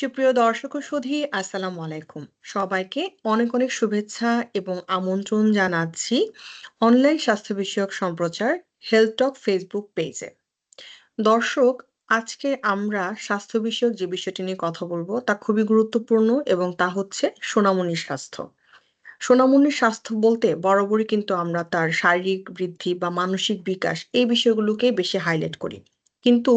সুপ্রিয় দর্শক সুধী আসসালামু আলাইকুম। সবাইকে অনেক, অনেক শুভেচ্ছা এবং আমন্ত্রণ জানাচ্ছি অনলাইন স্বাস্থ্য বিষয়ক সম্প্রচার হেলথ টক ফেসবুক পেজে। দর্শক, আজকে আমরা স্বাস্থ্য বিষয়ক যে বিষয়টি নিয়ে কথা বলব তা খুবই গুরুত্বপূর্ণ এবং তা হচ্ছে সোনামণির স্বাস্থ্য। সোনামণির স্বাস্থ্য বলতে বরাবরই কিন্তু আমরা তার শারীরিক বৃদ্ধি বা মানসিক বিকাশ এই বিষয়গুলোকে বেশি হাইলাইট করি। কিন্তু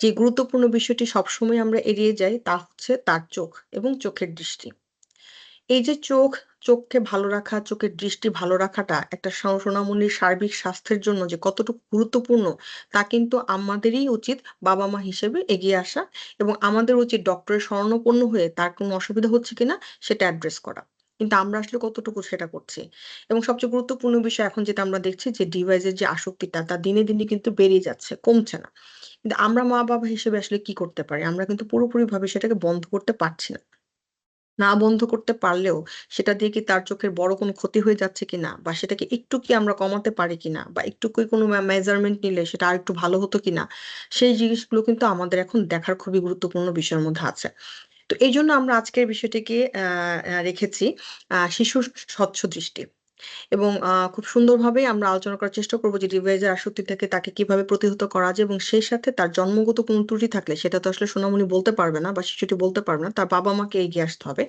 যে গুরুত্বপূর্ণ বিষয়টি সবসময় আমরা এড়িয়ে যাই তা হচ্ছে তার চোখ এবং চোখের দৃষ্টি। এই যে চোখ, চোখকে ভালো রাখা, চোখের দৃষ্টি ভালো রাখাটা একটা সোনামণির সার্বিক স্বাস্থ্যের জন্য যে কতটুকু গুরুত্বপূর্ণ তা কিন্তু আমাদেরই উচিত বাবা-মা হিসেবে এগিয়ে আসা এবং আমাদের উচিত ডক্টরের শরণাপন্ন হয়ে তার কোনো অসুবিধা হচ্ছে কিনা সেটা অ্যাড্রেস করা। কিন্তু আমরা আসলে কতটুকু সেটা করছি। এবং সবচেয়ে গুরুত্বপূর্ণ বিষয় এখন যেটা আমরা দেখছি যে ডিভাইসের যে আসক্তিটা তা দিনে, দিনে কিন্তু বেড়েই যাচ্ছে, কমছে না। কিন্তু আমরা মা-বাবা হিসেবে আসলে কি করতে পারি? আমরা কিন্তু পুরোপুরিভাবে সেটাকে বন্ধ করতে পারছি না। না বন্ধ করতে পারলেও সেটা দিয়ে কি তার চোখের বড় কোনো ক্ষতি হয়ে যাচ্ছে কিনা বা সেটাকে একটু কি আমরা কমাতে পারি কিনা বা একটু কি কোনো মেজারমেন্ট নিলে সেটা আরেকটু ভালো হতো কিনা? সেই জিনিসগুলো কিন্তু আমাদের এখন দেখার খুবই গুরুত্বপূর্ণ বিষয়ের মধ্যে আছে। তো এই জন্য আমরা আজকের বিষয়টিকে রেখেছি শিশুর স্বচ্ছ দৃষ্টি। এবং খুব সুন্দরভাবে আমরা আলোচনা করার চেষ্টা করব যে ডিভাইসের আসক্তি থেকে তাকে কীভাবে প্রতিহত করা যায় এবং সেই সাথে তার জন্মগত কোনো ত্রুটি থাকলে সেটা তো আসলে সোনামণি বলতে পারবে না বা শিশুটি বলতে পারবে না। তার বাবা-মাকে এগিয়ে আসতে হবে।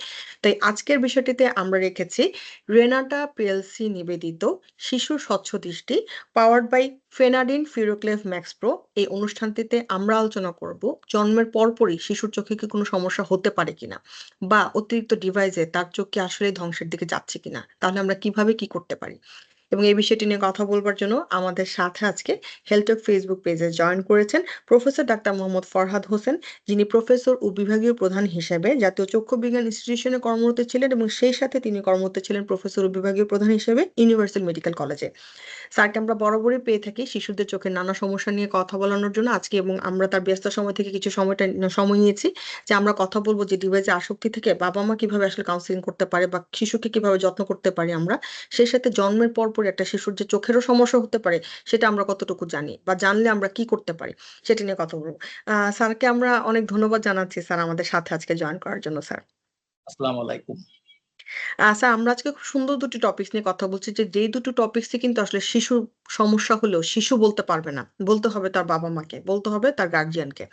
তাই আজকের বিষয়টিতে আমরা রেখেছি রেনাটা পিএলসি নিবেদিত শিশু স্বচ্ছ দৃষ্টি powered by Fenadin Firoclav Maxpro এই অনুষ্ঠানটিতে আমরা আলোচনা করব জন্মের পরপরই শিশুর চোখে কি কোনো সমস্যা হতে পারে কিনা বা অতিরিক্ত ডিভাইসে তার চোখ কি আসলে ধ্বংসের দিকে যাচ্ছে কিনা, তাহলে আমরা কীভাবে কি করতে পারি? এবং এই বিষয়টি নিয়ে কথা বলবার জন্য আমাদের সাথে আজকে হেলথটক ফেসবুক পেজে জয়েন করেছেন প্রফেসর ডাক্তার মোহাম্মদ ফরহাদ হোসেন যিনি প্রফেসর ও বিভাগীয় প্রধান হিসেবে জাতীয় চক্ষু বিজ্ঞান ইনস্টিটিউশনে কর্মরত ছিলেন এবং সেই সাথে তিনি কর্মরত ছিলেন প্রফেসর ও বিভাগীয় প্রধান হিসেবে ইউনিভার্সাল মেডিকেল কলেজে স্যারকে আমরা বরাবরই পেয়ে থাকি শিশুদের চোখের নানা সমস্যা নিয়ে কথা বলানোর জন্য আজকে এবং আমরা তার ব্যস্ত সময় থেকে কিছু সময়টা সময় নিয়েছি যে আমরা কথা বলব যে ডিভাইসে আসক্তি থেকে বাবা মা কীভাবে আসলে কাউন্সিলিং করতে পারে বা শিশুকে কীভাবে যত্ন করতে পারি আমরা, সেই সাথে জন্মের পর পর একটা শিশুর যে চোখেরও সমস্যা হতে পারে সেটা আমরা কতটুকু জানি বা জানলে আমরা কি করতে পারি সেটা নিয়ে কথা বলব স্যারকে আমরা অনেক ধন্যবাদ জানাচ্ছি স্যার আমাদের সাথে আজকে জয়েন করার জন্য স্যার আসসালামু আলাইকুম স্যার আমরা আজকে খুব সুন্দর দুটি টপিকস নিয়ে কথা বলছি যে, যেই দুটো টপিকসই কিন্তু আসলে শিশুর সমস্যা হলেও শিশু বলতে পারবে না। বলতে হবে তার বাবা-মাকে, বলতে হবে তার গার্ডিয়ানকে।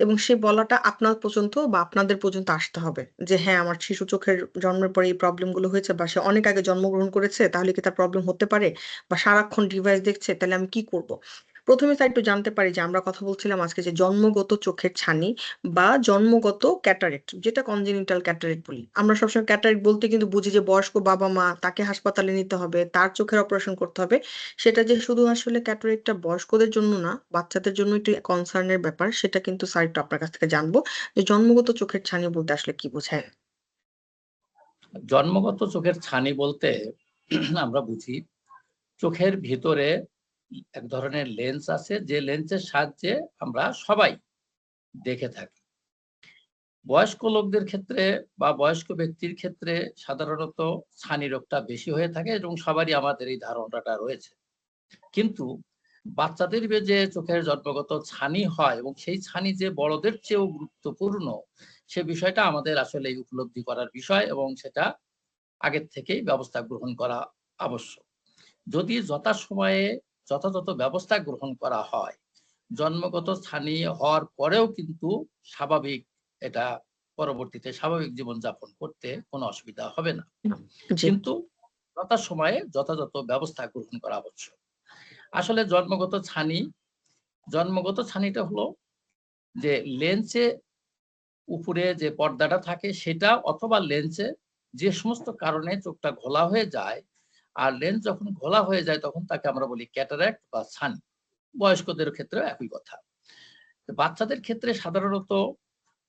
এবং সেই বলাটা আপনার পর্যন্ত বা আপনাদের পর্যন্ত আসতে হবে। যে হ্যাঁ, আমার শিশু চোখের জন্মের পরে এই প্রবলেমগুলো হয়েছে বা সে অনেক আগে জন্মগ্রহণ করেছে তাহলে কি তার প্রবলেম হতে পারে? বা সারাক্ষণ ডিভাইস দেখছে তাহলে আমি কি করব? ১ম এ স্যার একটু জানতে পারি যে আমরা কথা বলছিলাম আজকে যে জন্মগত চোখের ছানি বা জন্মগত ক্যাটারেক্ট যেটা কনজেনিটাল ক্যাটারেক্ট বলি। আমরা সবসময় ক্যাটারেক্ট বলতে কিন্তু বুঝি যে বয়স্ক বাবা-মা তাকে হাসপাতালে নিতে হবে, তার চোখের অপারেশন করতে হবে। সেটা যে শুধু আসলে ক্যাটারেক্টটা বয়স্কদের জন্য না, বাচ্চাদের জন্য একটু কনসার্নের ব্যাপার সেটা কিন্তু স্যার একটু আপনার কাছ থেকে জানব। যে জন্মগত চোখের ছানি বলতে আসলে কি বোঝায়? জন্মগত চোখের ছানি বলতে আমরা বুঝি চোখের ভিতরে এক ধরনের লেন্স আছে, যে লেন্সের সাহায্যে আমরা সবাই দেখে থাকি। বয়স্ক লোকদের ক্ষেত্রে বা বয়স্ক ব্যক্তির ক্ষেত্রে সাধারণত ছানি রোগটা বেশি হয়ে থাকে এবং সবারই আমাদের এই ধারণাটা রয়েছে। কিন্তু বাচ্চাদের যে চোখের জন্মগত ছানি হয় এবং সেই ছানি যে বড়দের চেয়েও গুরুত্বপূর্ণ, সে বিষয়টা আমাদের আসলে উপলব্ধি করার বিষয় এবং সেটা আগের থেকেই ব্যবস্থা গ্রহণ করা আবশ্যক। যদি যথাসময়ে যথাযথ ব্যবস্থা গ্রহণ করা হয়। জন্মগত স্থানীয় হওয়ার পরেও কিন্তু স্বাভাবিক এটা পরবর্তীতে স্বাভাবিক জীবনযাপন করতে কোনো অসুবিধা হবে না। কিন্তু যথাসময়ে যথাযথ ব্যবস্থা গ্রহণ করা আবশ্যক। আসলে জন্মগত ছানি জন্মগত ছানিটা হলো যে লেন্সে উপরে যে পর্দাটা থাকে সেটা অথবা লেন্সে যে সমস্ত কারণে চোখটা ঘোলা হয়ে যায় আর লেন্স যখন ঘোলা হয়ে যায় তখন তাকে আমরা বলি ক্যাটারাক্ট বা ছানি বয়স্কদের ক্ষেত্রে একই কথা বাচ্চাদের ক্ষেত্রে সাধারণত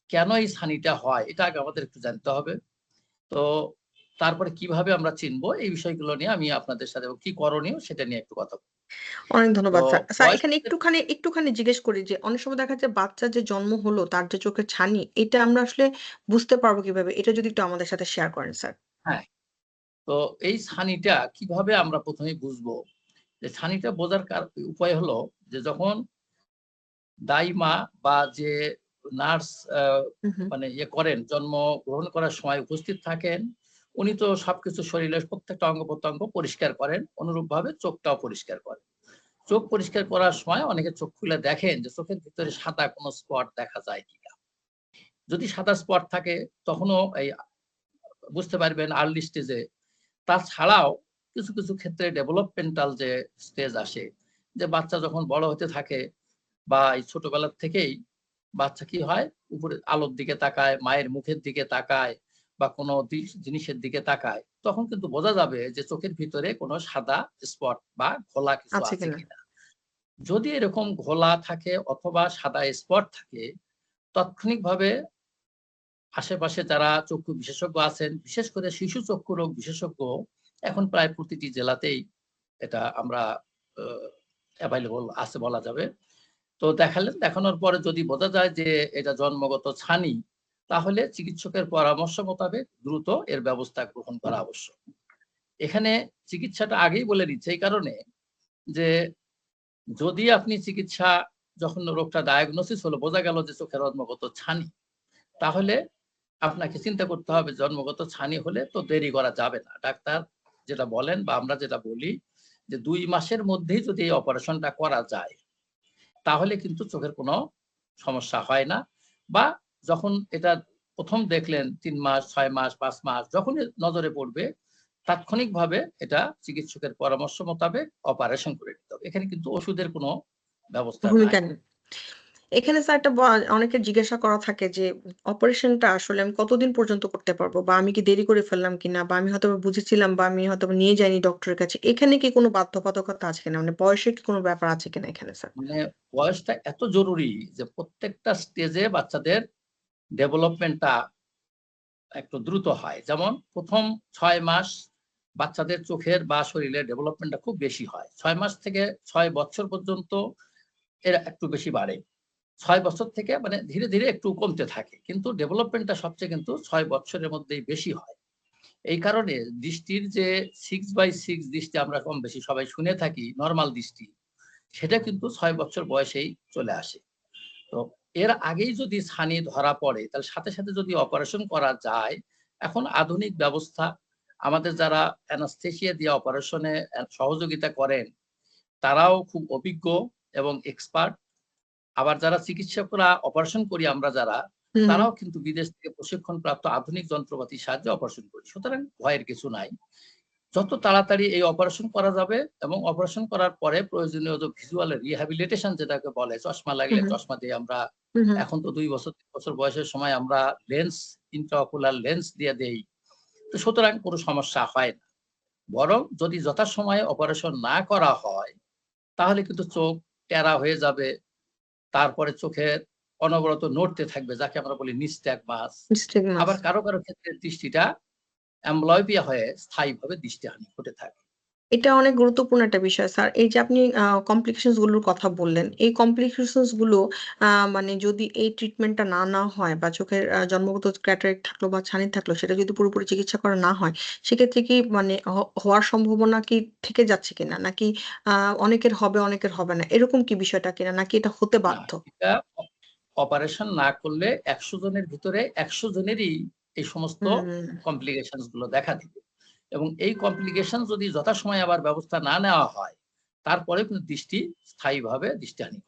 কেন এই ছানিটা হয় এটা আগে আমাদের একটু জানতে হবে তো তারপরে কীভাবে আমরা চিনবো এই বিষয়গুলো নিয়ে আমি আপনাদের সাথে কি করণীয় সেটা নিয়ে একটু কথা অনেক ধন্যবাদ স্যার। স্যার এখানে একটুখানি একটুখানি জিজ্ঞেস করি যে অনেক সময় দেখা যায় বাচ্চার যে জন্ম হলো তার যে চোখের ছানি এটা আমরা আসলে বুঝতে পারব কীভাবে? এটা যদি একটু আমাদের সাথে শেয়ার করেন স্যার। হ্যাঁ। তো এই ছানিটা কীভাবে আমরা প্রথমে বুঝব? যে ছানিটা বোঝার কার উপায় হলো যে যখন দাইমা বা যে নার্স। মানে ইয়ে করেন জন্ম গ্রহণ করার সময় উপস্থিত থাকেন উনি তো সবকিছু শরীরের প্রত্যেকটা অঙ্গ প্রত্যঙ্গ পরিষ্কার করেন অনুরূপভাবে চোখটাও পরিষ্কার করেন চোখ পরিষ্কার করার সময় অনেকে চোখ খুলে দেখেন যে চোখের ভিতরে সাদা কোনো স্পট দেখা যায় কিনা যদি সাদা স্পট থাকে তখনও এই বুঝতে পারবেন আর্লি স্টেজে তাছাড়াও কিছু কিছু ক্ষেত্রে ডেভেলপমেন্টাল যে স্টেজ আসে যে বাচ্চা যখন বড় হতে থাকে বা এই ছোটবেলার থেকেই বাচ্চা কি হয় উপরে আলোর দিকে তাকায় মায়ের মুখের দিকে তাকায় বা কোনো জিনিসের দিকে তাকায় তখন কিন্তু বোঝা যাবে যে চোখের ভিতরে কোনো সাদা স্পট বা ঘোলা কিছু আছে। কিনা যদি এরকম ঘোলা থাকে অথবা সাদা স্পট থাকে তাৎক্ষণিকভাবে আশেপাশে যারা চক্ষু বিশেষজ্ঞ আছেন, বিশেষ করে শিশু চক্ষু রোগ বিশেষজ্ঞ, এখন প্রায় প্রতিটি জেলাতেই এটা আমরা অ্যাভেলেবল আছে বলা যাবে। তো দেখালেন, দেখানোর পরে যদি বোঝা যায় যে এটা জন্মগত ছানি, তাহলে চিকিৎসকের পরামর্শ মোতাবেক দ্রুত এর ব্যবস্থা গ্রহণ করা আবশ্যক। এখানে চিকিৎসাটা আগেই বলে দিচ্ছে এই কারণে যে যদি আপনি চিকিৎসা, যখন রোগটা ডায়াগনোসিস হলো, বোঝা গেল যে চোখের জন্মগত ছানি, তাহলে আপনাকে চিন্তা করতে হবে জন্মগত ছানি হলে তো দেরি করা যাবে না। ডাক্তার যেটা বলেন বা আমরা যেটা বলি যে দুই মাসের মধ্যেই যদি এই অপারেশনটা করা যায় তাহলে কিন্তু চোখের কোনো সমস্যা হয় না বা যখন এটা প্রথম দেখলেন তিন মাস ছয় মাস পাঁচ মাস যখন নজরে পড়বে তাৎক্ষণিকভাবে এটা চিকিৎসকের পরামর্শ মোতাবেক অপারেশন করে দিতে হবে। এখানে কিন্তু ওষুধের কোনো ব্যবস্থা। এখানে স্যার একটা অনেকে জিজ্ঞাসা করা থাকে যে অপারেশনটা আসলে আমি কতদিন পর্যন্ত করতে পারব? বা আমি কি দেরি করে ফেললাম কিনা? বা আমি হয়তো বুঝেছিলাম বা আমি হয়তো নিয়ে যাইনি ডক্টরের কাছে। এখানে কি কোনো বাধ্যবাধকতা আছে কিনা? মানে বয়সের কি কোনো ব্যাপার আছে কিনা এখানে স্যার মানে বয়সটা এত জরুরি যে প্রত্যেকটা স্টেজে বাচ্চাদের ডেভেলপমেন্টটা একটু দ্রুত হয়। যেমন প্রথম ছয় মাস বাচ্চাদের চোখের বা শরীরের ডেভেলপমেন্টটা খুব বেশি হয়। ছয় মাস থেকে ছয় বছর পর্যন্ত এরা একটু বেশি বাড়ে। ছয় বছর থেকে মানে ধীরে ধীরে একটু কমতে থাকে। কিন্তু ডেভেলপমেন্টটা সবচেয়ে কিন্তু ছয় বছরের মধ্যেই বেশি হয়। এই কারণে দৃষ্টির যে সিক্স বাই সিক্স দৃষ্টি আমরা কম বেশি সবাই শুনে থাকি নর্মাল দৃষ্টি, সেটা কিন্তু ছয় বছর বয়সেই চলে আসে। তো এর আগেই যদি ছানি ধরা পড়ে, তাহলে সাথে সাথে যদি অপারেশন করা যায়, এখন আধুনিক ব্যবস্থা, আমাদের যারা অ্যানাস্থেসিয়া দিয়ে অপারেশনে সহযোগিতা করেন, তারাও খুব অভিজ্ঞ এবং এক্সপার্ট আবার যারা চিকিৎসকরা অপারেশন করি আমরা যারা তারাও কিন্তু বিদেশ থেকে প্রশিক্ষণ প্রাপ্ত আধুনিক যন্ত্রপাতির সাহায্যে অপারেশন করি। সুতরাং ভয়ের কিছু নাই। যত তাড়াতাড়ি এই অপারেশন করা যাবে এবং অপারেশন করার পরে প্রয়োজনীয় যে ভিজুয়াল রিহ্যাবিলিটেশন যেটাকে বলে চশমা লাগলে চশমা দিয়ে আমরা। এখন তো দুই বছর তিন বছর বয়সের সময় আমরা লেন্স ইন্ট্রাকুলার লেন্স দিয়ে দেই। তো সুতরাং কোনো সমস্যা হয় না। বরং যদি যথাসময়ে অপারেশন না করা হয় তাহলে কিন্তু চোখ টেরা হয়ে যাবে। তারপরে চোখের অনবরত নড়তে থাকবে যাকে আমরা বলি নিস্ত্যাগ মাস আবার কারও কারও ক্ষেত্রে দৃষ্টিটা অ্যাম্বলয়পিয়া হয়ে স্থায়ীভাবে দৃষ্টিহানি ঘটে থাকে। এটা অনেক গুরুত্বপূর্ণ একটা বিষয় স্যার। এই যে আপনি কমপ্লিকেশনসগুলোর কথা বললেন এই কমপ্লিকেশনসগুলো মানে যদি এই ট্রিটমেন্টটা না না হয় বা চোখের জন্মগত ক্যাটারেক্ট থাকল বা ছানি থাকল সেটা যদি পুরোপুরি চিকিৎসা করা না হয় সেক্ষেত্রে কি মানে হওয়ার সম্ভাবনা কি থেকে যাচ্ছে কিনা? নাকি আহ অনেকের হবে অনেকের হবে না? এরকম কি বিষয়টা কিনা? নাকি এটা হতে বাধ্য? অপারেশন না করলে একশো জনের ভিতরে একশো জনেরই এই সমস্ত কমপ্লিকেশনগুলো দেখা দিবে। এবং এই কমপ্লিকেশন যদি যথাসময়ে আবার ব্যবস্থা না নেওয়া হয় তারপরে কিন্তু দৃষ্টি স্থায়ীভাবে দৃষ্টিহানি।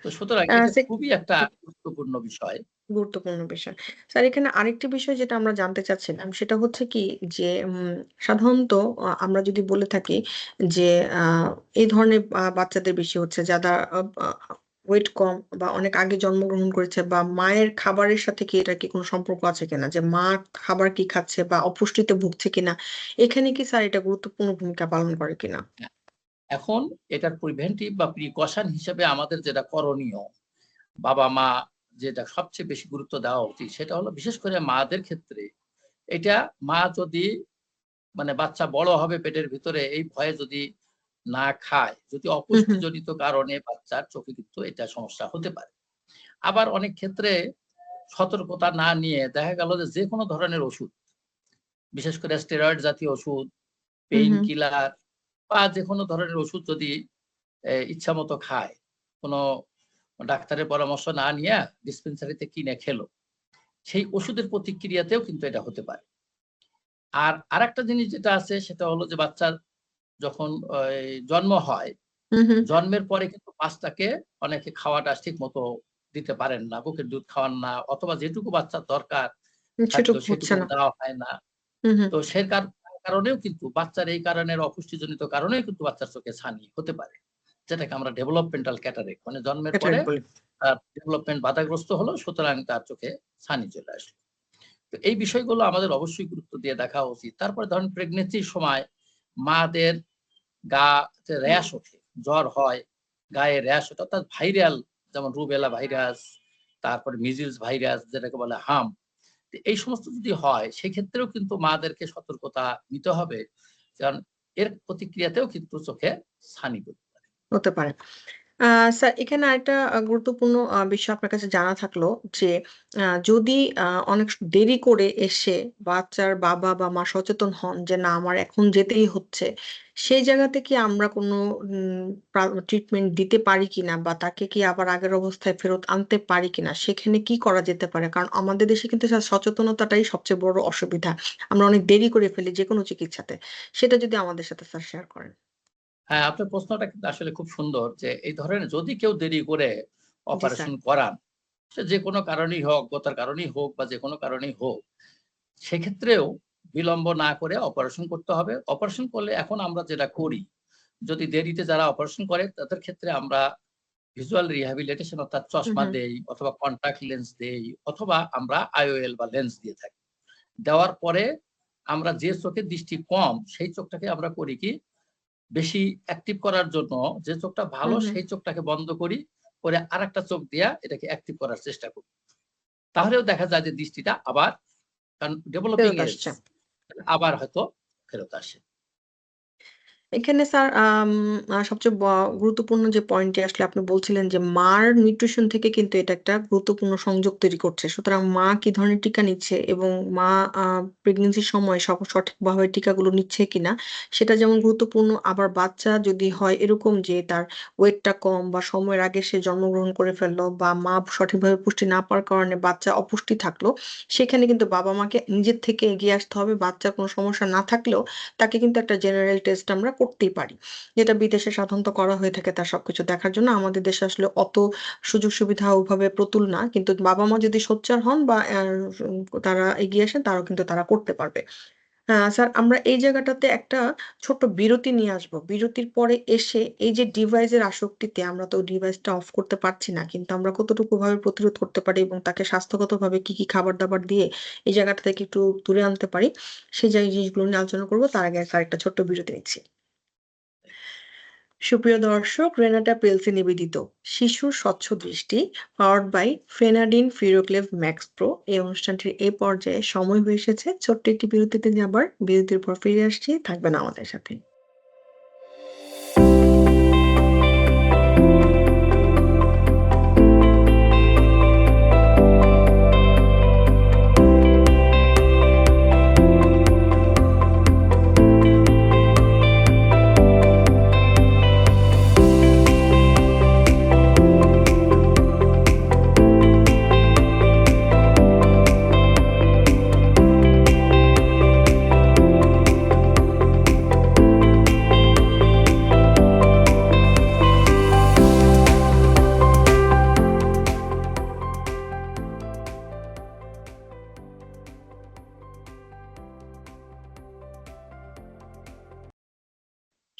তো সুতরাং এটা সে- খুবই একটা গুরুত্বপূর্ণ বিষয়। গুরুত্বপূর্ণ বিষয়। স্যার এখানে আরেকটি বিষয় যেটা আমরা জানতে চাচ্ছিলাম সেটা হচ্ছে কি যে সাধারণত আমরা যদি বলে থাকি যে আহ, এই ধরনের বাচ্চাদের বেশি হচ্ছে যারা ওয়েট কম বা অনেক আগে জন্মগ্রহণ করেছে বা মায়ের খাবারের সাথে কি এটা কি কোনো সম্পর্ক আছে কিনা? যে মা খাবার কি খাচ্ছে বা অপুষ্টিতে ভুগছে কিনা? এখানে কি স্যার এটা গুরুত্বপূর্ণ ভূমিকা পালন করে কিনা? এখন এটার প্রিভেন্টিভ বা প্রিকশন হিসেবে আমাদের যেটা করণীয়, বাবা মা যেটা সবচেয়ে বেশি গুরুত্ব দেওয়া উচিত সেটা হলো বিশেষ করে মাদের ক্ষেত্রে, এটা মা যদি মানে বাচ্চা বড় হবে পেটের ভিতরে, এই ভয়ে যদি না খায়। যদি অপুষ্টিজনিত কারণে বাচ্চার চোখে কিন্তু এটা সমস্যা হতে পারে। আবার অনেক ক্ষেত্রে সতর্কতা না নিয়ে দেখা গেল যে কোনো ধরনের ওষুধ বিশেষ করে স্টেরয়েড জাতীয় ওষুধ পেইন কিলার বা যে কোনো ধরনের ওষুধ যদি ইচ্ছা মতো খায় কোনো ডাক্তারের পরামর্শ না নিয়ে ডিসপেন্সারিতে কিনে খেলো সেই ওষুধের প্রতিক্রিয়াতেও কিন্তু এটা হতে পারে। আর আরেকটা জিনিস যেটা আছে সেটা হলো যে বাচ্চার যখন জন্ম হয়। জন্মের পরে কিন্তু বাচ্চাকে অনেকে খাওয়াটা ঠিক মতো দিতে পারেন না বুকের দুধ খাওয়ান না অথবা যেটুকু বাচ্চার দরকার। দেওয়া হয় না। তো সে কারণেও কিন্তু বাচ্চার এই কারণের অপুষ্টিজনিত কারণেও কিন্তু বাচ্চার চোখে ছানি হতে পারে যেটাকে আমরা ডেভেলপমেন্টাল ক্যাটারেক মানে জন্মের পরে তার ডেভেলপমেন্ট বাধাগ্রস্ত হলো সুতরাং তার চোখে ছানি চলে আসলো তো এই বিষয়গুলো আমাদের অবশ্যই গুরুত্ব দিয়ে দেখা উচিত তারপরে ধরেন প্রেগনেন্সির সময় মাদের গা র্যাশ ওঠে, জ্বর হয়, গায়ে র্যাশ ওঠে, অর্থাৎ ভাইরাল যেমন রুবেলা ভাইরাস, তারপরে মিজিলস ভাইরাস যেটাকে বলে হাম এই সমস্ত যদি হয়, সেক্ষেত্রেও কিন্তু মাদেরকে সতর্কতা নিতে হবে, কারণ এর প্রতিক্রিয়াতেও কিন্তু চোখে ছানি পড়তে পারে হতে পারে। আহ স্যার এখানে আরেকটা গুরুত্বপূর্ণ বিষয় আপনার কাছে জানা থাকল যে যদি আহ, অনেক দেরি করে এসে বাচ্চার বাবা বা মা সচেতন হন যে না আমার এখন যেতেই হচ্ছে সেই জায়গাতে কি আমরা কোনো ট্রিটমেন্ট দিতে পারি কিনা বা তাকে কি আবার আগের অবস্থায় ফেরত আনতে পারি কিনা সেখানে কি করা যেতে পারে? কারণ আমাদের দেশে কিন্তু স্যার সচেতনতাটাই সবচেয়ে বড় অসুবিধা। আমরা অনেক দেরি করে ফেলি যে কোনো চিকিৎসাতে। সেটা যদি আমাদের সাথে স্যার শেয়ার করেন। হ্যাঁ আপনার প্রশ্নটা কিন্তু আসলে খুব সুন্দর যে এই ধরনের যদি কেউ দেরি করে অপারেশন করান সে যে কোনো কারণেই হোক অজ্ঞতার কারণেই হোক বা যে কোনো কারণেই হোক সেক্ষেত্রেও বিলম্ব না করে অপারেশন করতে হবে। অপারেশন করলে এখন আমরা যেটা করি যদি দেরিতে যারা অপারেশন করে তাদের ক্ষেত্রে আমরা ভিজুয়াল রিহ্যাবিলিটেশন অর্থাৎ চশমা দেই অথবা কন্টাক্ট লেন্স দেই অথবা আমরা আইওএল বা লেন্স দিয়ে থাকি। দেওয়ার পরে আমরা যে চোখের দৃষ্টি কম সেই চোখটাকে আমরা করি কি? বেশি অ্যাক্টিভ করার জন্য যে চোখটা ভালো সেই চোখটাকে বন্ধ করি করে আরেকটা চোখ দিয়া এটাকে অ্যাক্টিভ করার চেষ্টা করি। তাহলেও দেখা যায় যে দৃষ্টিটা আবার কারণ ডেভেলপিং আবার হয়তো ফেরত আসে। এখানে স্যার সবচেয়ে গুরুত্বপূর্ণ যে পয়েন্টটি আসলে আপনি বলছিলেন যে মার নিউট্রিশন থেকে কিন্তু এটা একটা গুরুত্বপূর্ণ সংযোগ তৈরি করছে। সুতরাং মা কি ধরনের টিকা নিচ্ছে এবং মা প্রেগনেন্সির সময় সঠিকভাবে টিকাগুলো নিচ্ছে কিনা সেটা যেমন গুরুত্বপূর্ণ আবার বাচ্চা যদি হয় এরকম যে তার ওয়েটটা কম বা সময়ের আগে সে জন্মগ্রহণ করে ফেলল বা মা সঠিকভাবে পুষ্টি না পাওয়ার কারণে বাচ্চা অপুষ্টি থাকল, সেখানে কিন্তু বাবা-মাকে নিজের থেকে এগিয়ে আসতে হবে। বাচ্চার কোনো সমস্যা না থাকলেও তাকে কিন্তু একটা জেনারেল টেস্ট আমরা করতেই পারি। যেটা বিদেশে সাধারণত করা হয়ে থাকে তার সবকিছু দেখার জন্য। আমাদের দেশে আসলে অত সুযোগ সুবিধা ওভাবে প্রতুল না। কিন্তু বাবা-মা যদি সোচ্চার হন বা তারা এগিয়ে আসেন তারাও কিন্তু তারা করতে পারবে। আ স্যার আমরা এই জায়গাটাতে একটা ছোট্ট বিরতি নিয়ে আসব। বিরতির পরে এসে এই যে ডিভাইসের আসক্তিতে আমরা তো ডিভাইসটা অফ করতে পারছি না। কিন্তু আমরা কতটুকু ভাবে প্রতিরোধ করতে পারি এবং তাকে স্বাস্থ্যগতভাবে কি, কি খাবার-দাবার দিয়ে এই জায়গাটা থেকে একটু দূরে আনতে পারি, সেই জিনিসগুলো নিয়ে আলোচনা করব তার আগে স্যার একটা ছোট্ট বিরতি নিচ্ছি। সুপ্রিয় দর্শক, রেনাটা পেলসে নিবেদিত। শিশুর স্বচ্ছ দৃষ্টি powered by Fenadin Firoclav Max Pro এই অনুষ্ঠানটির এই পর্যায়ে সময় হয়ে এসেছে। ছোট্ট একটি বিরতিতে যাবার। বিরতির পর ফিরে আসছি। থাকবেন আমাদের সাথে।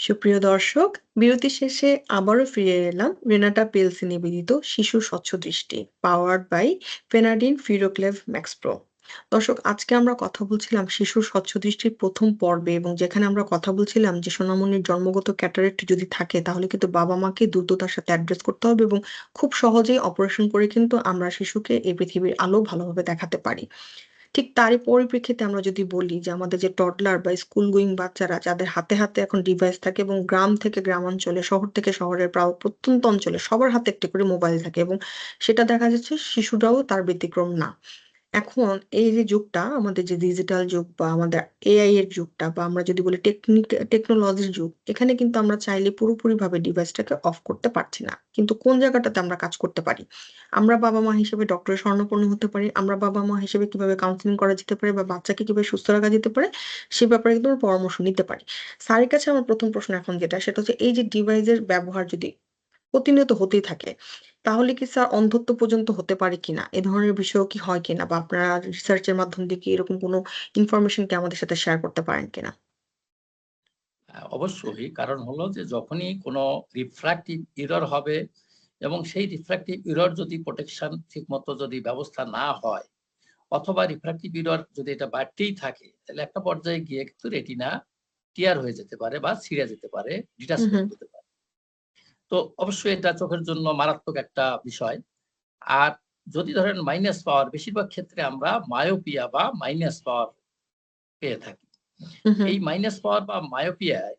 সুপ্রিয় দর্শক, বিরতি শেষে আবারও ফিরে এলাম রেনাটা পেলসি নিবেদিত শিশুর স্বচ্ছ দৃষ্টি powered by Fenadin Firoclav Max Pro. দর্শক আজকে আমরা কথা বলছিলাম শিশুর স্বচ্ছ দৃষ্টির প্রথম পর্বে এবং যেখানে আমরা কথা বলছিলাম যে সোনামণির জন্মগত ক্যাটারেক্ট যদি থাকে তাহলে কিন্তু বাবা-মাকে দ্রুততার সাথে অ্যাড্রেস করতে হবে এবং খুব সহজেই অপারেশন করে কিন্তু আমরা শিশুকে এই পৃথিবীর আলো ভালোভাবে দেখাতে পারি। ঠিক তারই পরিপ্রেক্ষিতে আমরা যদি বলি যে আমাদের যে টডলার বা স্কুল গোয়িং বাচ্চারা যাদের হাতে, হাতে এখন ডিভাইস থাকে এবং গ্রাম থেকে গ্রামাঞ্চলে, শহর থেকে শহরের প্রায় প্রত্যন্ত অঞ্চলে সবার হাতে একটি করে মোবাইল থাকে এবং সেটা দেখা যাচ্ছে শিশুরাও তার ব্যতিক্রম না। এখন এই যে যুগটা, আমাদের যে ডিজিটাল যুগ বা আমাদের এআই এর যুগটা বা আমরা যদি বলি টেকনিক টেকনোলজির যুগ, এখানে কিন্তু আমরা চাইলে পুরোপুরিভাবে ডিভাইসটাকে অফ করতে পারছি না। কিন্তু কোন জায়গাটাতে আমরা কাজ করতে পারি? আমরা বাবা মা হিসেবে ডক্টরের স্বর্ণপন্ন হতে পারি, আমরা বাবা মা হিসেবে কীভাবে কাউন্সিলিং করা যেতে পারে বা বাচ্চাকে কীভাবে সুস্থ রাখা যেতে পারে, সে ব্যাপারে কিন্তু আমরা পরামর্শ নিতে পারি। স্যারের কাছে আমার প্রথম প্রশ্ন এখন যেটা, সেটা হচ্ছে এই যে ডিভাইসের ব্যবহার যদি প্রতিনিয়ত হতেই থাকে তাহলে কি স্যার অন্ধত্ব পর্যন্ত হতে পারে কিনা? এ ধরনের বিষয় কি হয় কিনা? বা আপনারা রিসার্চের মাধ্যম দিয়ে কি এরকম কোনো ইনফরমেশন কি আমাদের সাথে শেয়ার করতে পারেন কিনা? হ্যাঁ, অবশ্যই। কারণ হলো যে যখনই কোনো রিফ্র্যাক্টিভ এরর হবে এবং সেই রিফ্র্যাক্টিভ এরর যদি প্রোটেকশন ঠিকমতো যদি ব্যবস্থা না হয় অথবা রিফ্র্যাক্টিভ এরর যদি এটা বাড়তেই থাকে তাহলে একটা পর্যায়ে গিয়ে কিন্তু রেটিনা টিয়ার হয়ে যেতে পারে বা ছিঁড়ে যেতে পারে ডিটাচমেন্ট হতে পারে। তো অবশ্যই এটা চোখের জন্য মারাত্মক একটা বিষয়। আর যদি ধরেন মাইনাস পাওয়ার বেশিরভাগ ক্ষেত্রে আমরা মায়োপিয়া বা মাইনাস পাওয়ার পেয়ে থাকি। এই মাইনাস পাওয়ার বা মায়োপিয়ায়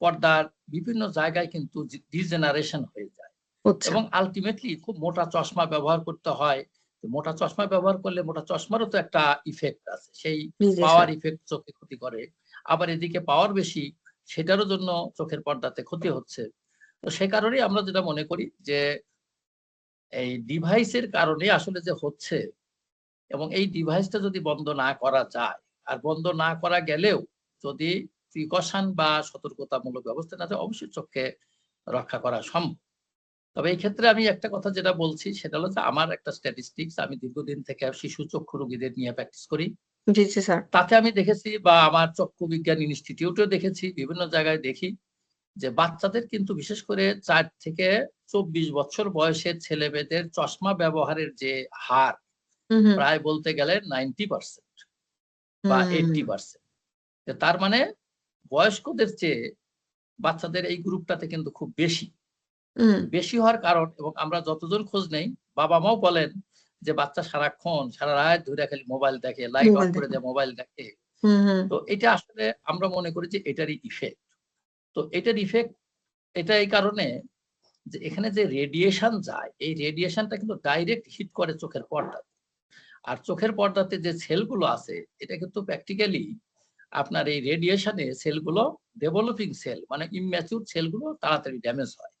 পর্দার বিভিন্ন জায়গায় কিন্তু ডিজেনারেশন হয়ে যায়। আচ্ছা। এবং আলটিমেটলি খুব মোটা চশমা ব্যবহার করতে হয়। মোটা চশমা ব্যবহার করলে মোটা চশমারও তো একটা ইফেক্ট আছে। সেই পাওয়ার ইফেক্ট চোখে ক্ষতি করে। আবার এদিকে পাওয়ার বেশি সেটারও জন্য চোখের পর্দাতে ক্ষতি হচ্ছে। তো সে কারণেই আমরা যেটা মনে করি যে এই ডিভাইসের কারণে আসলে যে হচ্ছে এবং এই ডিভাইসটা যদি বন্ধ না করা যায় আর বন্ধ না করা গেলেও যদি প্রিকশন বা সতর্কতামূলক ব্যবস্থা না থাকে অবশ্যই চোখকে রক্ষা করা সম্ভব তবে এই ক্ষেত্রে আমি একটা কথা যেটা বলছি সেটা হলো যে আমার একটা স্ট্যাটিস্টিক্স আমি দীর্ঘদিন থেকে শিশু চক্ষু রোগীদের নিয়ে প্র্যাকটিস করি জি, জি, স্যার। তাতে আমি দেখেছি বা আমার চক্ষু বিজ্ঞান ইনস্টিটিউটেও দেখেছি বিভিন্ন জায়গায় দেখি যে বাচ্চাদের কিন্তু বিশেষ করে চার থেকে চব্বিশ বছর বয়সের ছেলে মেয়েদের চশমা ব্যবহারের যে হার। প্রায় বলতে গেলে নাইনটি পার্সেন্ট বা এইটটি। পার্সেন্ট তার মানে বয়স্কদের চেয়ে বাচ্চাদের এই গ্রুপটাতে কিন্তু খুব বেশি বেশি হওয়ার কারণ এবং আমরা যতজন খোঁজ নেই বাবা মাও বলেন যে বাচ্চা সারাক্ষণ সারা রাত ধরে খালি মোবাইল দেখে লাইট অফ করে দেয় মোবাইল দেখে। তো এটা আসলে আমরা মনে করি যে এটারই ইফেক্ট তো এটার ইফেক্ট এটা এই কারণে যে এখানে যে রেডিয়েশন যায়, এই রেডিয়েশনটা কিন্তু ডাইরেক্ট হিট করে চোখের পর্দা আর চোখের পর্দাতে যে সেলগুলো আছে, এটা কিন্তু প্র্যাকটিক্যালি আপনার এই রেডিয়েশনে সেলগুলো ডেভেলপিং সেল মানে ইম্যাচিউর সেলগুলো তাড়াতাড়ি ড্যামেজ হয়।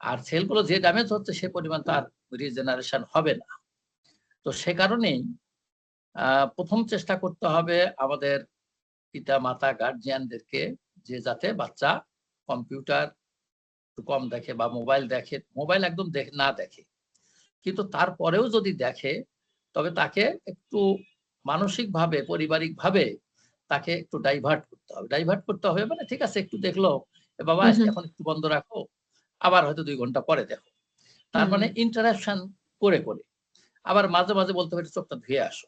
আর সেলগুলো যে ড্যামেজ হচ্ছে, সে পরিমাণ তার রিজেনারেশন হবে না। তো সে কারণেই প্রথম চেষ্টা করতে হবে আমাদের পিতা মাতা গার্জিয়ানদেরকে যে যাতে বাচ্চা কম্পিউটার একটু কম দেখে বা মোবাইল দেখে মোবাইল একদম না দেখে। কিন্তু তারপরেও যদি দেখে তবে তাকে একটু মানসিকভাবে পারিবারিকভাবে তাকে একটু ডাইভার্ট করতে হবে। ডাইভার্ট করতে হবে মানে ঠিক আছে একটু দেখল বাবা। এখন একটু বন্ধ রাখো আবার হয়তো দুই ঘণ্টা পরে দেখো। তার মানে ইন্টারাকশন করে করে। আবার মাঝে মাঝে বলতে পারি চোখটা ধুয়ে আসো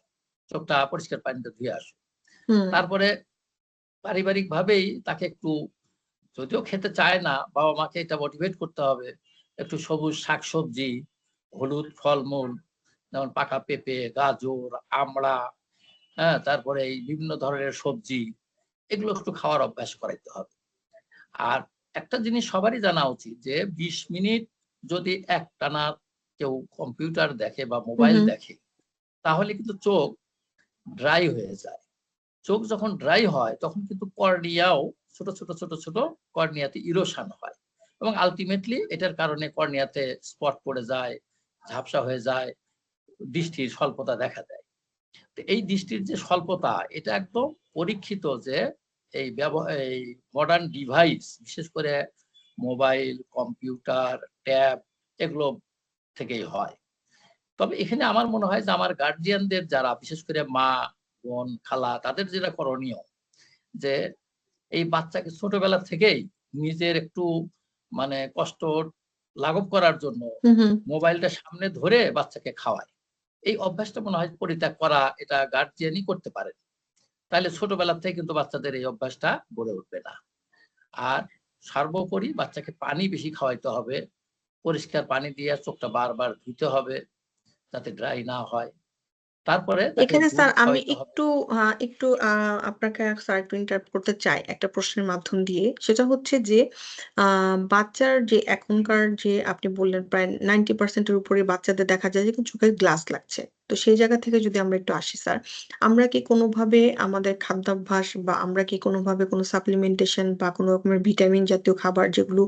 চোখটা পরিষ্কার পানিতে ধুয়ে আসো। তারপরে পারিবারিক ভাবেই তাকে একটু যদিও খেতে চায় না বাবা মাকে এটা মোটিভেট করতে হবে। একটু সবুজ শাকসবজি হলুদ ফলমূল যেমন পাকা পেঁপে গাজর আমড়া হ্যাঁ তারপরে এই বিভিন্ন ধরনের সবজি এগুলো একটু খাওয়ার অভ্যাস করাইতে হবে। আর একটা জিনিস সবারই জানা উচিত যে বিশ মিনিট যদি একটানা কেউ কম্পিউটার দেখে বা মোবাইল দেখে তাহলে কিন্তু চোখ ড্রাই হয়ে যায়। চোখ যখন ড্রাই হয়, তখন কিন্তু কর্নিয়াও ছোট ছোট ছোট ছোট কর্নিয়াতে ইরোশন হয়। এবং আলটিমেটলি এটার কারণে কর্নিয়াতে স্পট পড়ে যায়, ঝাপসা হয়ে যায়, দৃষ্টির স্বল্পতা দেখা দেয়। তো এই দৃষ্টির যে স্বল্পতা, এটা একদম পরীক্ষিত যে এই এই মডার্ন ডিভাইস বিশেষ করে মোবাইল কম্পিউটার ট্যাব এগুলো থেকেই হয়। তবে এখানে আমার মনে হয় যে আমার গার্জিয়ানদের যারা, বিশেষ করে মা বোন খালা তাদের যেটা করণীয় যে এই বাচ্চাকে ছোটবেলা থেকেই নিজের একটু মানে কষ্ট লাঘব করার জন্য। মোবাইলটা সামনে ধরে বাচ্চাকে খাওয়ায়। এই অভ্যাসটা মনে হয় পরিত্যাগ করা এটা গার্জিয়ানই করতে পারে। তাহলে ছোটবেলা থেকে কিন্তু বাচ্চাদের এই অভ্যাসটা গড়ে উঠবে না। আর সর্বোপরি বাচ্চাকে পানি বেশি খাওয়াইতে হবে পরিষ্কার পানি দিয়ে চোখটা বারবার ধুতে হবে যাতে ড্রাই না হয়। তারপরে এখানে স্যার আমি একটু আহ, একটু আহ, আপনাকে স্যার একটু ইন্টারাপ্ট করতে চাই একটা প্রশ্নের মাধ্যম দিয়ে। সেটা হচ্ছে যে আহ, বাচ্চার যে এখনকার যে আপনি বললেন প্রায় নাইনটি পার্সেন্টের উপরে বাচ্চাদের দেখা যায় যে চোখে গ্লাস লাগছে। তো সেই জায়গা থেকে যদি আমরা একটু আসি স্যার, আমরা কি কোনোভাবে আমাদের খাদ্যাভ্যাস বা আমরা কি কোনোভাবে কোনো সাপ্লিমেন্টেশন বা কোনো রকমের ভিটামিন জাতীয় খাবার যেগুলো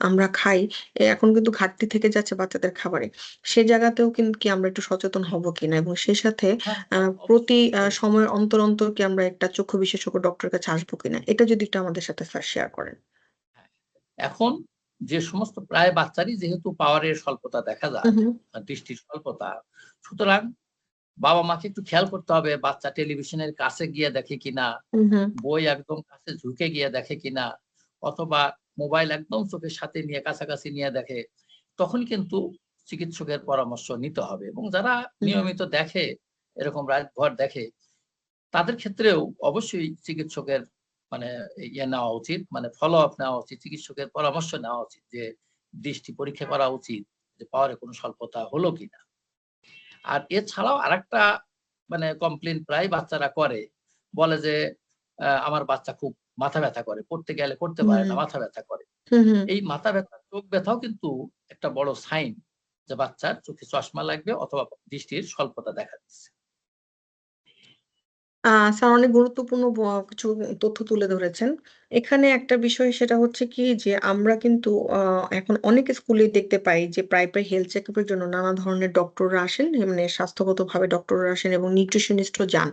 আমরা খাই, এখন কিন্তু ঘাটতি থেকে যাচ্ছে বাচ্চাদের খাবারে। সে জায়গাতেও কিন্তু কি আমরা একটু সচেতন হব কিনা? এবং সেই সাথে হ্যাঁ, প্রতি আ অবশ্যই। সময় অন্তর, অন্তর কি আমরা একটা চক্ষু বিশেষজ্ঞ ডক্টরের কাছে আসব কিনা? এটা যদি একটু আমাদের সাথে স্যার শেয়ার করেন। হ্যাঁ, এখন যে সমস্ত প্রায় বাচ্চারই যেহেতু পাওয়ারের স্বল্পতা দেখা যায়, দৃষ্টির স্বল্পতা, সুতরাং বাবা-মাকে একটু খেয়াল করতে হবে বাচ্চা টেলিভিশনের কাছে গিয়ে দেখে কিনা। বই একদম কাছে ঝুঁকে গিয়ে দেখে কিনা, অথবা মোবাইল একদম চোখের সাথে নিয়ে কাছাকাছি নিয়ে দেখে। তখন কিন্তু চিকিৎসকের পরামর্শ নিতে হবে এবং যারা। নিয়মিত দেখে, এরকম রাতভর দেখে, তাদের ক্ষেত্রেও অবশ্যই চিকিৎসকের মানে ইয়ে নেওয়া উচিত, মানে ফলো আপ নেওয়া উচিত। চিকিৎসকের পরামর্শ নেওয়া উচিত যে দৃষ্টি পরীক্ষা করা উচিত যে পাওয়ারে কোনো স্বল্পতা হলো কিনা। আর এছাড়াও আরেকটা মানে কমপ্লেন প্রায় বাচ্চারা করে। বলে যে আমার বাচ্চা খুব মাথা ব্যথা করে। পড়তে গেলে করতে পারে না, মাথা ব্যথা করে। এই মাথা ব্যথা, চোখ ব্যথাও কিন্তু একটা বড় সাইন যে বাচ্চার চোখে চশমা লাগবে অথবা দৃষ্টির স্বল্পতা দেখা দিচ্ছে। স্যার অনেক গুরুত্বপূর্ণ কিছু তথ্য তুলে ধরেছেন। এখানে একটা বিষয় সেটা হচ্ছে কি যে আমরা কিন্তু এখন অনেক স্কুলেই দেখতে পাই যে প্রায়, প্রায় হেলথ চেকআপ এর জন্য নানা ধরনের ডক্টররা আসেন। মানে স্বাস্থ্যগতভাবে ডক্টররা আসেন এবং নিউট্রিশনিস্ট যান।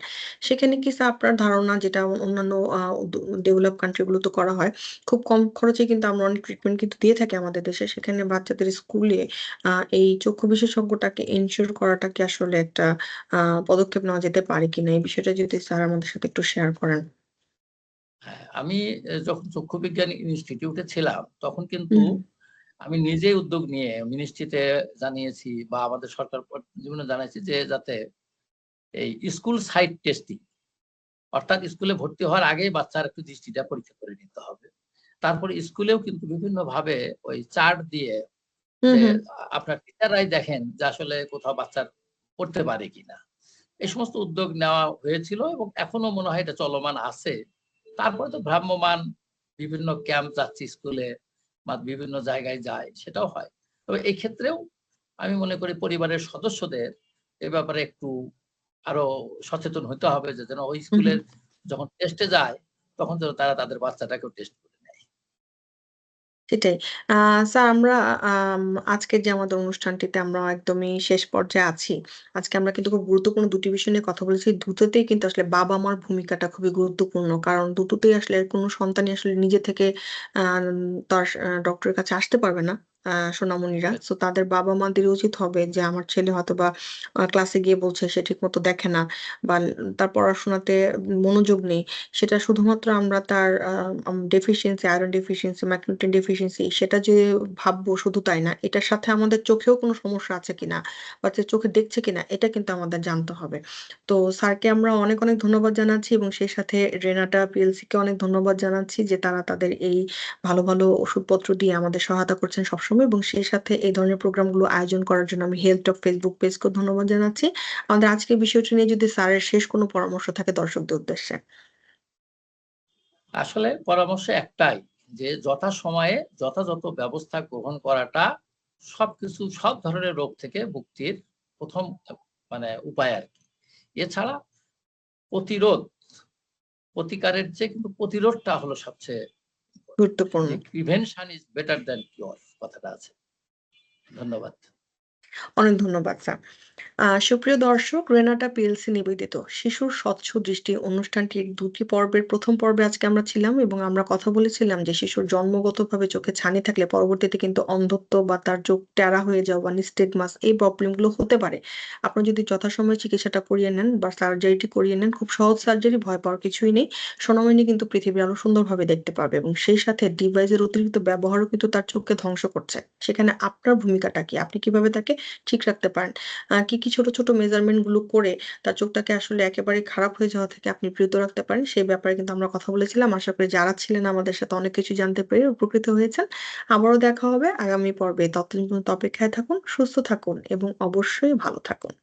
সেখানে কি স্যার আপনার ধারণা যেটা অন্যান্য ডেভেলপ কান্ট্রি গুলোতে করা হয়, খুব কম খরচে কিন্তু আমরা অনেক ট্রিটমেন্ট কিন্তু দিয়ে থাকি আমাদের দেশে। সেখানে বাচ্চাদের স্কুলে এই চক্ষু বিশেষজ্ঞটাকে এনশিওর করাটা কি আসলে একটা পদক্ষেপ নেওয়া যেতে পারে কিনা? এই বিষয়টা যদি স্যার আমাদের সাথে একটু শেয়ার করেন। হ্যাঁ, আমি যখন চক্ষু বিজ্ঞান ইনস্টিটিউটে ছিলাম, তখন কিন্তু আমি নিজেই উদ্যোগ নিয়ে মিনিস্ট্রিতে জানিয়েছি বা আমাদের সরকার জীবনে জানাইছি যে যাতে এই স্কুল সাইট টেস্টিং অর্থাৎ স্কুলে ভর্তি হওয়ার আগে বাচ্চার একটু দৃষ্টিটা পরীক্ষা করে নিতে হবে। তারপরে স্কুলেও কিন্তু বিভিন্নভাবে ওই চার্ট দিয়ে। আপনার টিচাররাই দেখেন যে আসলে কোথাও বাচ্চার পড়তে পারে কিনা। এই সমস্ত উদ্যোগ নেওয়া হয়েছিল এবং এখনও মনে হয় এটা চলমান আছে। তারপরে তো ভ্রাম্যমান বিভিন্ন ক্যাম্প যাচ্ছে স্কুলে বা বিভিন্ন জায়গায় যায় সেটাও হয়। তবে এই ক্ষেত্রেও আমি মনে করি পরিবারের সদস্যদের এ ব্যাপারে একটু আরও সচেতন হতে হবে যে যেন ওই। স্কুলের যখন টেস্টে যায় তখন যেন তারা তাদের বাচ্চাটাকেও টেস্ট। সেটাই। আ স্যার, আমরা, আম আজকের যে আমাদের অনুষ্ঠানটিতে আমরা একদমই শেষ পর্যায়ে আছি। আজকে আমরা কিন্তু খুব গুরুত্বপূর্ণ দুটি বিষয় নিয়ে কথা বলেছি। দুটোতেই কিন্তু আসলে বাবা-মার ভূমিকাটা খুবই গুরুত্বপূর্ণ। কারণ দুটোতেই আসলে কোনো সন্তানই আসলে নিজে থেকে আহ তার ডক্টরের কাছে আসতে পারবে না। আ সোনামণিরা। সো তাদের বাবা-মাদেরই উচিত হবে যে আমার ছেলে হয়তোবা আ ক্লাসে গিয়ে বলছে সে ঠিক মতো দেখে না বা তার পড়াশোনাতে মনোযোগ নেই। সেটা শুধুমাত্র আমরা তার ডেফিশিয়েন্সি, আয়রন ডেফিশিয়েন্সি, ম্যাগনেসিয়াম ডেফিশিয়েন্সি সেটা যে ভাববো শুধু তাই না। এটার সাথে আমাদের চোখেও কোনো সমস্যা আছে কিনা বা সে চোখে দেখছে কিনা এটা কিন্তু আমাদের জানতে হবে। তো স্যারকে আমরা অনেক, অনেক ধন্যবাদ জানাচ্ছি এবং সেই সাথে রেনাটা পিএলসিকে অনেক ধন্যবাদ জানাচ্ছি যে তারা তাদের এই ভালো, ভালো ওষুধপত্র দিয়ে আমাদের সহায়তা করছেন সবসময় এবং সেই সাথে এই ধরনের প্রোগ্রামগুলো আয়োজন করার জন্য আমি হেলথ টক ফেসবুক পেজকেও ধন্যবাদ জানাচ্ছি। আমাদের আজকের বিষয়টি নিয়ে যদি স্যারের শেষ কোনো পরামর্শ থাকে দর্শকদের উদ্দেশ্যে। আসলে পরামর্শ একটাই যে যথা সময়ে যথাযথ ব্যবস্থা গ্রহণ করাটা সবকিছু সব ধরনের রোগ থেকে মুক্তির প্রথম মানে উপায় আর কি এছাড়া প্রতিরোধ, প্রতিকারের চেয়ে কিন্তু প্রতিরোধটা হলো সবচেয়ে গুরুত্বপূর্ণ। যে prevention is better than cure কথাটা আছে। ধন্যবাদ। অনেক ধন্যবাদ স্যার। সুপ্রিয় দর্শক, রেনাটা পিএলসি নিবেদিত শিশুর স্বচ্ছ দৃষ্টি অনুষ্ঠানটির দুটি পর্বের প্রথম পর্বে আজকে আমরা ছিলাম এবং আমরা কথা বলেছিলাম যে শিশুর জন্মগতভাবে চোখে ছানি থাকলে পরবর্তীতে কিন্তু অন্ধত্ব বা তার চোখ টেরা হয়ে যাওয়া নিস্টেগমাস এই প্রবলেমগুলো হতে পারে। আপনি যদি যথাসময়ে চিকিৎসাটা করিয়ে নেন বা সার্জারিটি করিয়ে নেন, খুব সহজ সার্জারি ভয় পাওয়ার কিছুই নেই। সোনামণি কিন্তু পৃথিবী আরও সুন্দরভাবে দেখতে পাবে এবং সেই সাথে ডিভাইসের অতিরিক্ত ব্যবহারও কিন্তু তার চোখকে ধ্বংস করছে। সেখানে আপনার ভূমিকাটা কি? আপনি কীভাবে তাকে ঠিক রাখতে পারেন? কি, কি ছোট, ছোট মেজারমেন্টগুলো করে তার চোখটাকে আসলে একেবারে খারাপ হয়ে যাওয়া থেকে আপনি বিরত রাখতে পারেন সেই ব্যাপারে কিন্তু আমরা কথা বলেছিলাম। আশা করি যারা ছিলেন আমাদের সাথে অনেক কিছু জানতে পেরে উপকৃত হয়েছেন। আবারও দেখা হবে আগামী পর্বে। ততদিন পর্যন্ত অপেক্ষায় থাকুন, সুস্থ থাকুন এবং অবশ্যই ভালো থাকুন।